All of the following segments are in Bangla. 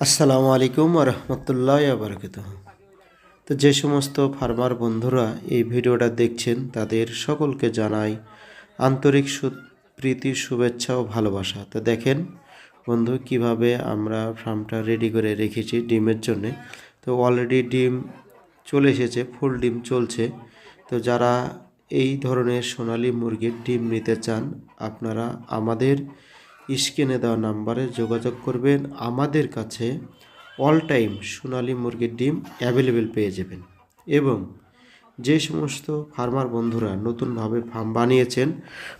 আসসালামু আলাইকুম রহমতুল্লাহ বারকাত তো যে সমস্ত ফার্মার বন্ধুরা এই ভিডিওটা দেখছেন, তাদের সকলকে জানাই আন্তরিক সু- প্রীতি, শুভেচ্ছা ও ভালোবাসা। তো দেখেন বন্ধু, কীভাবে আমরা ফার্মটা রেডি করে রেখেছি ডিমের জন্যে। তো অলরেডি ডিম চলে এসেছে ফুল ডিম চলছে। তো যারা এই ধরনের সোনালী মুরগির ডিম নিতে চান, আপনারা আমাদের স্ক্রিনে দেওয়া নাম্বারে যোগাযোগ করবেন। আমাদের কাছে অল টাইম সোনালী মুরগির ডিম অ্যাভেলেবেল পেয়ে যাবেন। এবং যে সমস্ত ফার্মার বন্ধুরা নতুনভাবে ফার্ম বানিয়েছেন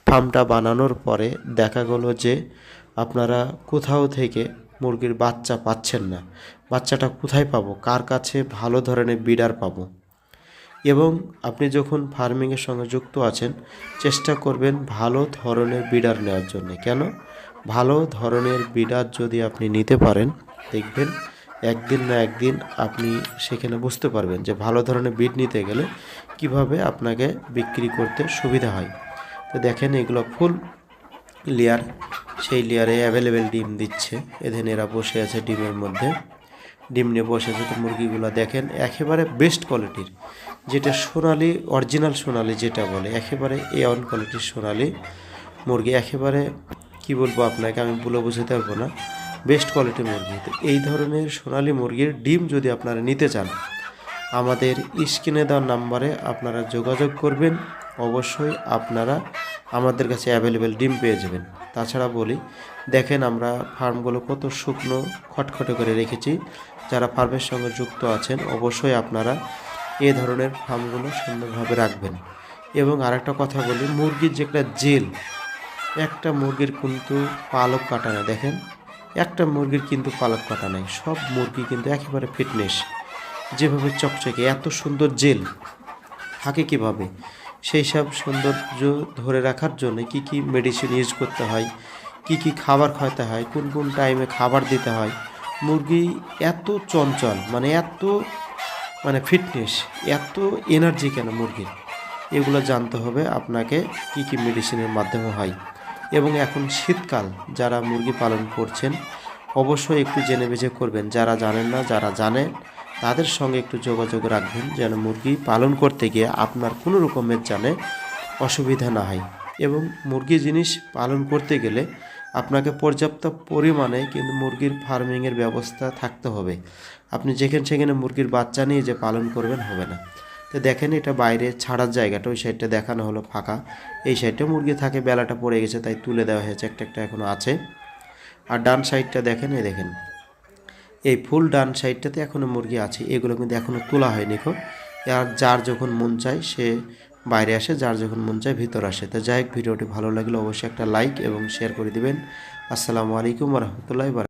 ফার্মটা বানানোর পরে দেখা গেল যে আপনারা কোথাও থেকে মুরগির বাচ্চা পাচ্ছেন না। বাচ্চাটা কোথায় পাবো? কার কাছে ভালো ধরনের বিডার পাবো? এবং আপনি যখন ফার্মিংয়ের সঙ্গে যুক্ত আছেন, চেষ্টা করবেন ভালো ধরনের বিডার নেওয়ার জন্য। কেন? ভালো ধরনের বিডার যদি আপনি নিতে পারেন, দেখবেন একদিন না একদিন আপনি সেখানে বুঝতে পারবেন যে ভালো ধরনের বিড নিতে গেলে কীভাবে আপনাকে বিক্রি করতে সুবিধা হয়। তো দেখেন এগুলো ফুল লেয়ার, সেই লেয়ারে অ্যাভেলেবেল ডিম দিচ্ছে। এদের এরা বসে আছে ডিমের মধ্যে। ডিম নিয়ে বসে আছে তো মুরগিগুলো দেখেন একেবারে বেস্ট কোয়ালিটির যেটা সোনালি অরিজিনাল সোনালি যেটা বলে, একেবারে এ অন কোয়ালিটির সোনালি মুরগি, একেবারে কি বলব আপনাকে? আমি বলে বোঝাতে পারব না। বেস্ট কোয়ালিটির মুরগি। তো এই ধরনের সোনালি মুরগির ডিম যদি আপনারা নিতে চান, আমাদের স্ক্রিনে দেওয়ার নাম্বারে আপনারা যোগাযোগ করবেন। অবশ্যই আপনারা আমাদের কাছে অ্যাভেলেবেল ডিম পেয়ে যাবেন। তাছাড়া বলি, দেখেন আমরা ফার্মগুলো কত শুকনো, খটখটে করে রেখেছি। যারা ফার্মের সঙ্গে যুক্ত আছেন, অবশ্যই আপনারা এ ধরনের ফার্মগুলো সুন্দরভাবে রাখবেন। এবং আরেকটা কথা বলি, মুরগির যে একটা জেল একটা মুরগির কিন্তু পালক কাটা না দেখেন। একটা মুরগির কিন্তু পালক কাটা নাই, সব মুরগি কিন্তু একেবারে ফিটনেস। যেভাবে চকচকে, এত সুন্দর জেল। থাকে কীভাবে? সেই সব সৌন্দর্য ধরে রাখার জন্য কি কি মেডিসিন ইউজ করতে হয়, কি কি খাবার খাওয়াতে হয়, কোন কোন টাইমে খাবার দিতে হয়। মুরগি এত চঞ্চল মানে এত মানে ফিটনেস, এত এনার্জি কেন মুরগির? এগুলো জানতে হবে, আপনাকে কি কি মেডিসিনের মাধ্যমে হয়। এবং এখন শীতকাল, যারা মুরগি পালন করছেন, অবশ্যই একটু জেনে বেজে করবেন। যারা জানেন না, যারা জানেন, তাদের সঙ্গে একটু যোগাযোগ রাখবেন যেন মুরগি পালন করতে গিয়ে আপনার কোনো রকমের জানে অসুবিধা না হয়। এবং মুরগি জিনিস পালন করতে গেলে আপনাকে পর্যাপ্ত পরিমাণে কিন্তু মুরগির ফার্মিংয়ের ব্যবস্থা থাকতে হবে। আপনি যেখানে সেখানে মুরগির বাচ্চা নিয়ে যে পালন করবেন, হবে না। তো দেখেন এটা বাইরে ছাড়ার জায়গাটা, ওই সাইডটা দেখানো হলো ফাঁকা। এই সাইডটা মুরগি থাকে, বেলাটা পড়ে গেছে, তাই তুলে দেওয়া হয়েছে, একটা একটা এখনও আছে। আর ডান সাইডটা দেখেন, এই দেখেন। এই ফুল ডান সাইডটাতে এখনও মুরগি আছে, এগুলো কিন্তু এখনও তোলা হয়নি খো আর যার যখন মন চায়, সে বাইরে আসে, যার যখন মন চায়, ভিতর আসে। তো যাই হোক, ভিডিওটি ভালো লাগলে অবশ্যই একটা লাইক এবং শেয়ার করে দিবেন। আসসালামু আলাইকুম রহমতুল্লাহ